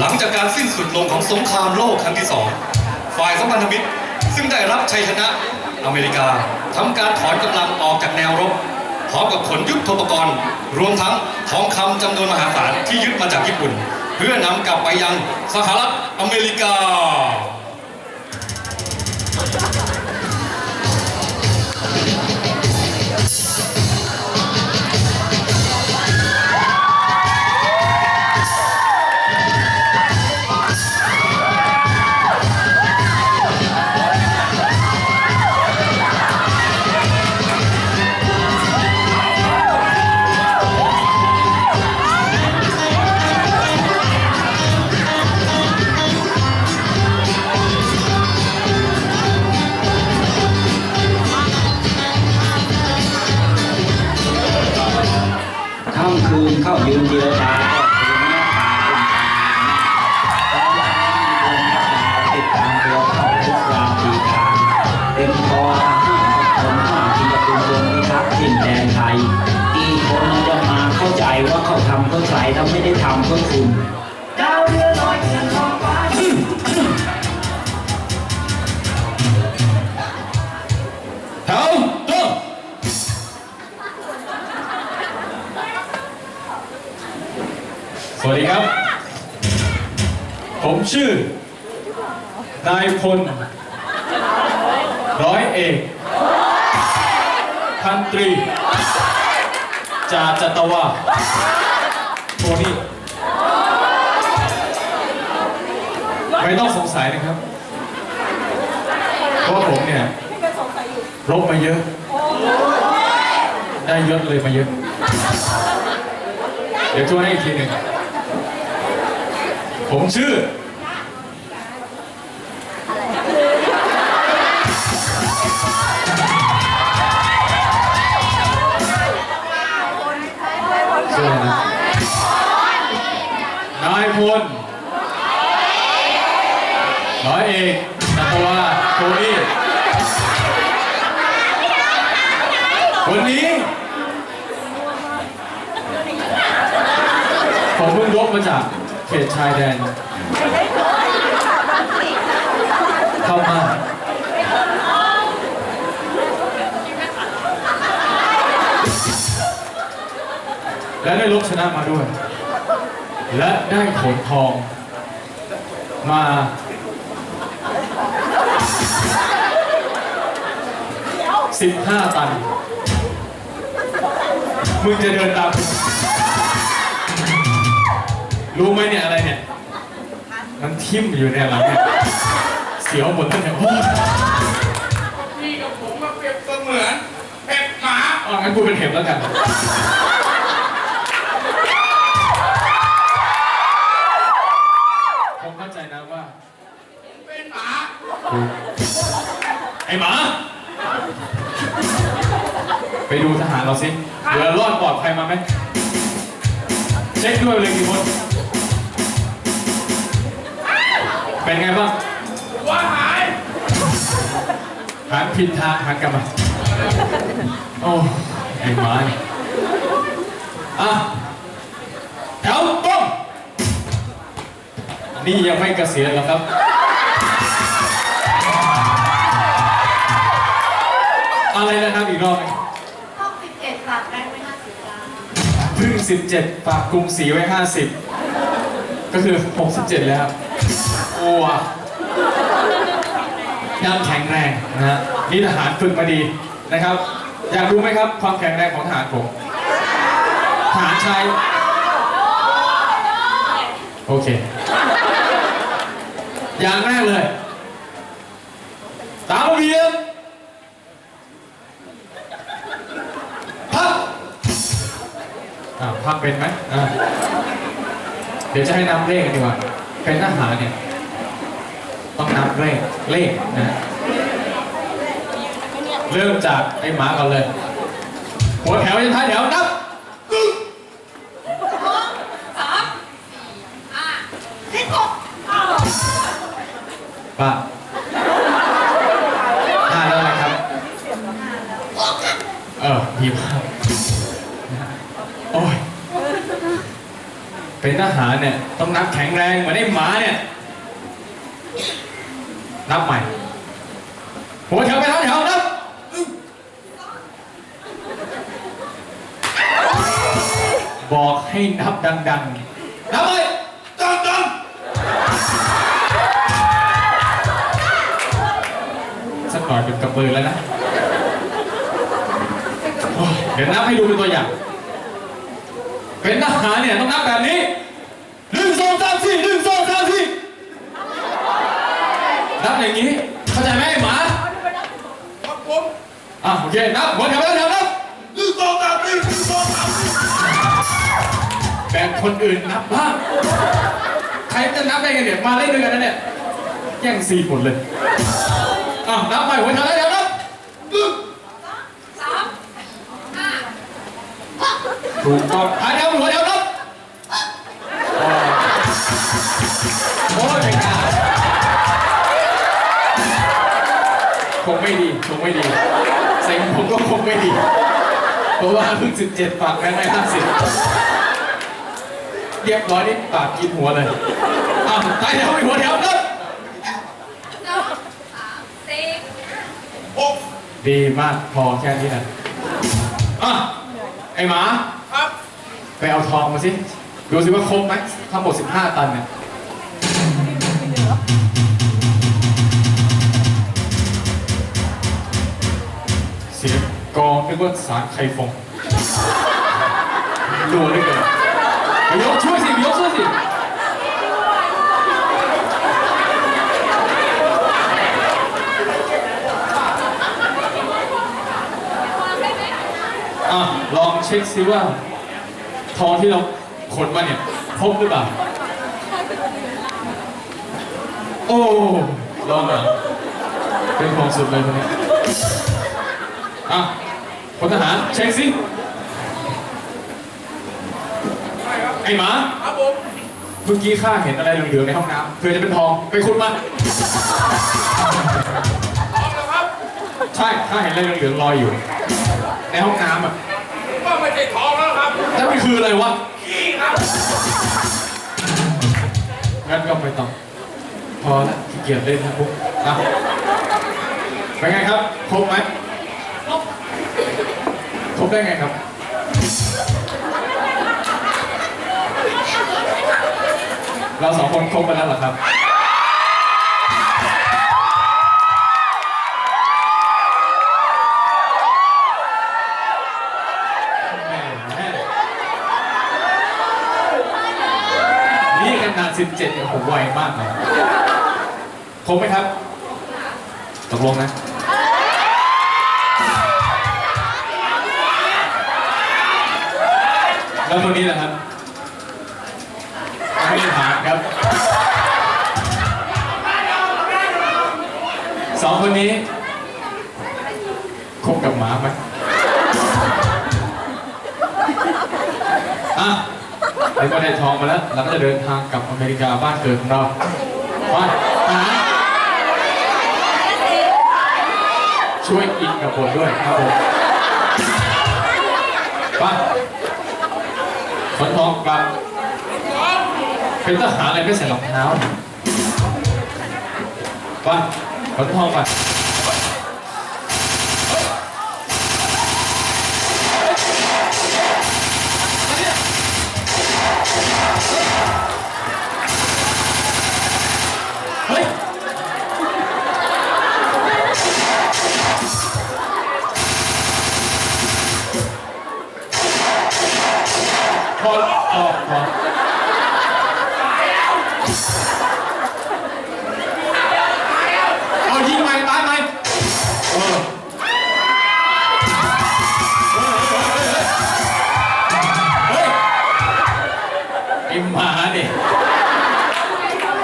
หลังจากการสิ้นสุดลงของสงครามโลกครั้งที่สองฝ่ายสัมพันธมิตรซึ่งได้รับชัยชนะอเมริกาทำการถอนกำลังออกจากแนวรบพร้อมกับขนยุทธปกรณ์ รวมทั้งทองคำจำนวนมหาศาลที่ยึดมาจากญี่ปุ่น เพื่อนำกลับไปยังสหรัฐอเมริกา เข้ายืนเจรจาก็คือแม่พาคุณตอนหลังมีดวงพระดาติดตามตัวเข้าทุกราตรีการเต็มคอทหารคนห้าที่จะเป็นดวงพิทักษ์ดินแดนไทยอีคนจะมาเข้าใจว่าเขาทำเพื่อใครถ้าไม่ได้ทำเพื่อคุณ พลร้อยเอกพันตรีจาจัตวาโทนี่ ไม่ต้องสงสัยนะครับเพราะผมเนี่ยรบมาเยอะ ได้ยศเลยมาเยอะ เดี๋ยวช่วยให้อีกทีหนึ่งผมชื่อ พลร้อยเอกนัตวาโทนี่วันนี้ผมเพิ่งรบมาจากเขตชายแดนเข้ามาและได้ลบชนะมาด้วย และได้ขนทอง มา15ตัน มึงจะเดินตามกูรู้ไหมเนี่ยอะไรเนี่ยมันทิ่มอยู่ในหลังเนี่ยเสียวหมดตั้งแต่โอ้ยพี่กับผมมาเปรียบเสมือนเห็บหมาอ๋องั้นกูเป็นเห็บแล้วกัน ไอ้หมา ไปดูทหารเราสิเหลือรอดปลอดภัยมาไหม เช็คด้วยเลยกี่คน เป็นไงบ้างหัวหายหันผิดทางหันกลับมา โอ้ไอ้หมาเนี่ยอะแถวตรงนี่ยังไม่เกษียณหรอกครับ อะไรนะครับอีกรอบหนึงห้องสิบเจ็ดฝากแบงค์ไว้ห้าสิบล้านเพึ่ง17ฝากกรุงศรีไว้ 50 ก็คือ 67 แล้ว โอ้ว่ะยังแข็งแรงนะฮะนี่ทหารฝึกมาดีนะครับ อยากรู้ไหมครับความแข็งแรงของทหารผมทหารชายโอเค อย่างแรกเลย ตามระเบีย อ่าพักเป็นไหมอ่าเดี๋ยวจะให้นับเลขกันดีกว่า เป็นทหารเนี่ย ต้องนับเลขเลขนะเริ่มจากไอ้หมาก่อนเลย หัวแถวยันท้ายแถวนับสิบหกป้าห้า ทหารเนี่ยต้องนับแข็งแรงเหมือนไอ้หมาเนี่ยนับใหม่หัวแถวไปทั้งแถวนับบอกให้นับดังๆ นับเลยดังดังสักหน่อยเป็นกระเบือแล้วนะ เดี๋ยวนับให้ดูเป็นตัวอย่าง เป็นทหารเนี่ยต้องนับแบบนี้หนึ่งสองสามสี่หนึ่งสองสามสี่นับ อย่างนี้ เข้าใจไหมไอ้หมาครับผมอะโอเคนับหัวแถวไปแล้วแถวนับหนึ่งสองสามสี่หนึ่งสองสามสี่แบ่งคนอื่นนับบ้างใครจะนับได้ไงเนี่ยมาเล่นด้วยกันนะเนี่ยแย่งซีนหมดเลยอะนับไปหัวแถวแล้วแถวนับหนึ่งสามห้าถูกต้องหาแถวหัวแถว ไม่ดีคงไม่ดีเซ็งผมก็คงไม่ดี เพราะว่าเพิ่งสิบเจ็ดฝากแบงค์ไม่ห้าสิบเรียบร้อยนี่ปากกินหัวเลยอ้าวตายแถวไปหัวแถวนับสองสามสี่หกดีมากพอแค่นี้นะอะไอหมา ครับ ไปเอาทองมาสิ ดูสิว่าครบไหมทั้งหมด15 ตันเนี่ย นึกว่าสารไข่ฟงดูด้วยกันไปยกช่วยสิไปยกช่วยสิอะลองเช็คซิว่า ทองที่เราขนมาเนี่ยครบหรือเปล่า โอ้ลองเหรอเป็นของสุดเลยคนนี้อะ พลทหารเช็คสิไอหมาครับผมเมื่อกี้ข้าเห็นอะไรเหลืองๆในห้องน้ำเผื่อจะเป็นทองไปขุดมาพร้อมแล้วครับใช่ข้าเห็นอะไรเหลืองๆลอยอยู่ ในห้องน้ำอะว่าไม่ใช่ทองแล้วครับแล้วมันคืออะไรวะขี้ครับงั้นก็ไม่ต้องพอแล้วขี้เกียจเล่นนะปุ๊บอะเป็นไงครับครบไหม ครบคบได้ไงครับ เราสองคนครบไปแล้วเหรอครับแหม่นี่ขนาด17เนี่ยผมไวมากเลยครบไหมครับ ตกลงนะ แล้วคนนี้แหละครับไม่ได้ถามครับสองคนนี้คบกับหมาไหมอะเดี๋ยวก็ได้ทองมาแล้วเราก็จะเดินทางกลับอเมริกาบ้านเกิดของเราไปหาช่วยอินกับบทด้วยครับผมไป ขนทองกลับ เป็นทหารอะไรไม่ใส่รองเท้าไปขนทองไป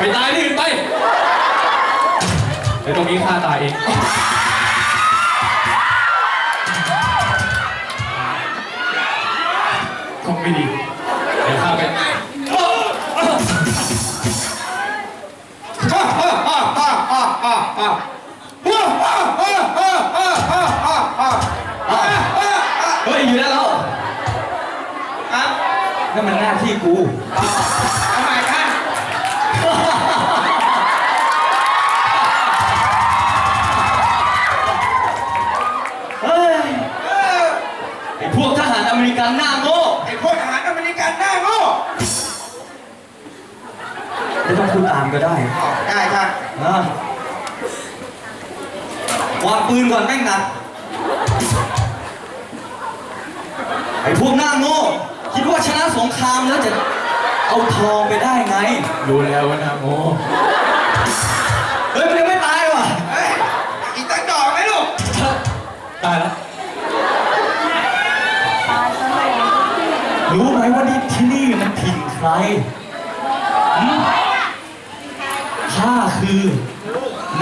ไปตายที่อื่นไปเดี๋ยวตรงนี้ฆ่าตายเอง ไอ้พวกทหารอเมริกันหน้าโง่ไอ้พวกทหารอเมริกันหน้าโง่ไม่ต้องพูดตามก็ได้ได้ครับอะวางปืนก่อนแม่งนะไอ้พวกหน้าโง่คิดว่าชนะสงครามแล้วจะเอาทองไปได้ไง รู้แล้วว่านะโม หืมข้าคือ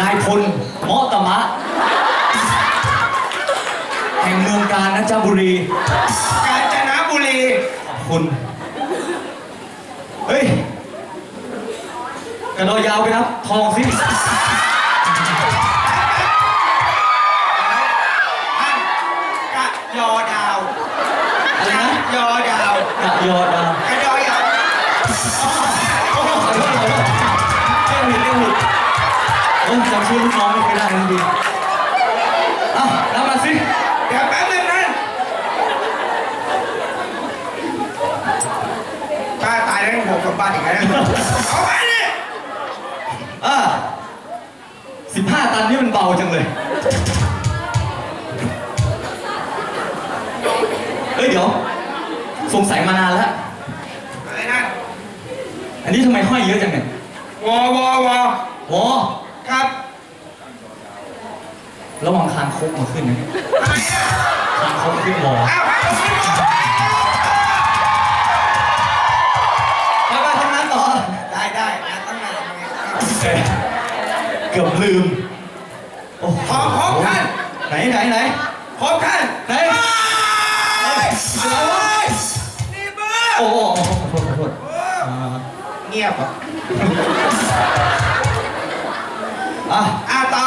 นายพลเมาะตะมะ แห่งเมืองกาญจนบุรี กาญจนบุรี ขอบคุณ เฮ้ย กระโดดยาวไปนับ ทองสิท่านกะยอดาว อะไรนะ ยอดาว กระยอด โอ้จำชื่อลูกน้องไม่เคยได้ทันทีอะนับมาสิเดี๋ยวแป๊บนึงท่านป้าตายแล้วยังหกสมบัติอีกแล้วนะเอาไปดิอะสิบห้าตันนี่มันเบาจังเลยเฮ้ยเดี๋ยว สงสัยมานานแล้ว อะไรนั่นอันนี้ทำไมห้อยเยอะจังเนี่ยวอวอวอ โอ้ค รับระวังคางคกมาขึ้นนะเนี่ยอะไรอะคางคกขึ้นหมออ้าวให้ผมขึ้นมาไปไปทำงานต่อ ได้ได้งานตั้งนานยังไงเอ้ยเกือบลืมโอ้โหพร้อมพร้อมท่านไหนไหนไหนพร้อมท่านไหนเฮ้ยเฮ้ยนี่เบอร์โอ้โหขอโทษขอโทษอ่า เงียบอะอะ อะต่อ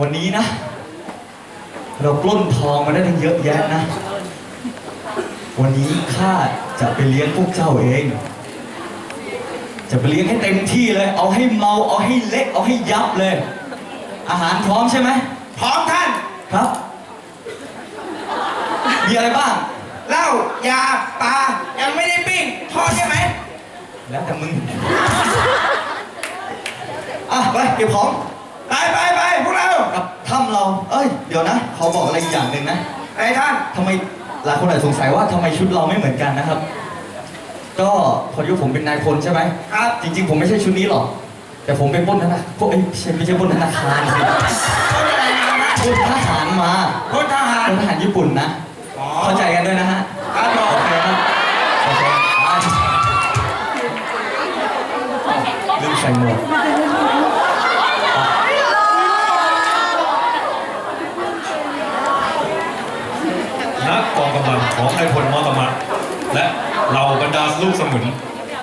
วันนี้นะ เราปล้นทองมาได้ตั้งเยอะแยะนะ วันนี้ข้าจะไปเลี้ยงพวกเจ้าเอง จะไปเลี้ยงให้เต็มที่เลย เอาให้เมา เอาให้เละเอาให้ยับเลย อาหารพร้อมใช่ไหม พร้อมท่านครับ มีอะไรบ้าง เหล้ายาปลายังไม่ได้ปิ้งทอดใช่ไหม แล้วแต่มึง อะไปเก็บของ ไปไปไปพว กเรากลับถ้ำเรา เอ้ย เดี๋ยวนะขอบอกอะไรอีกอย่างหนึ่งนะไอ้ท่าน ทำไมหลายคนอาจสงสัยว่าทำไมชุดเราไม่เหมือนกันนะครับ ก็พอดีว่าผมเป็นนายพลใช่ไหมครับ จริง ๆ ผมไม่ใช่ชุดนี้หรอก แต่ผมเป็นปล้นธนาพวกเอ้ยไม่ใช่ไม่ใช่ปล้นธนาคารสิคนอะไรมานะปล้นทหารมาพลทหาร ปล้นทหารญี่ปุ่นนะ อ๋อ เข้าใจกันด้วยนะฮะครับผโอมเคครับโอเคไปลืมใส่หมวก ณกองกำลังของนายพลมอตมะ และเหล่าบรรดาลูกสมุน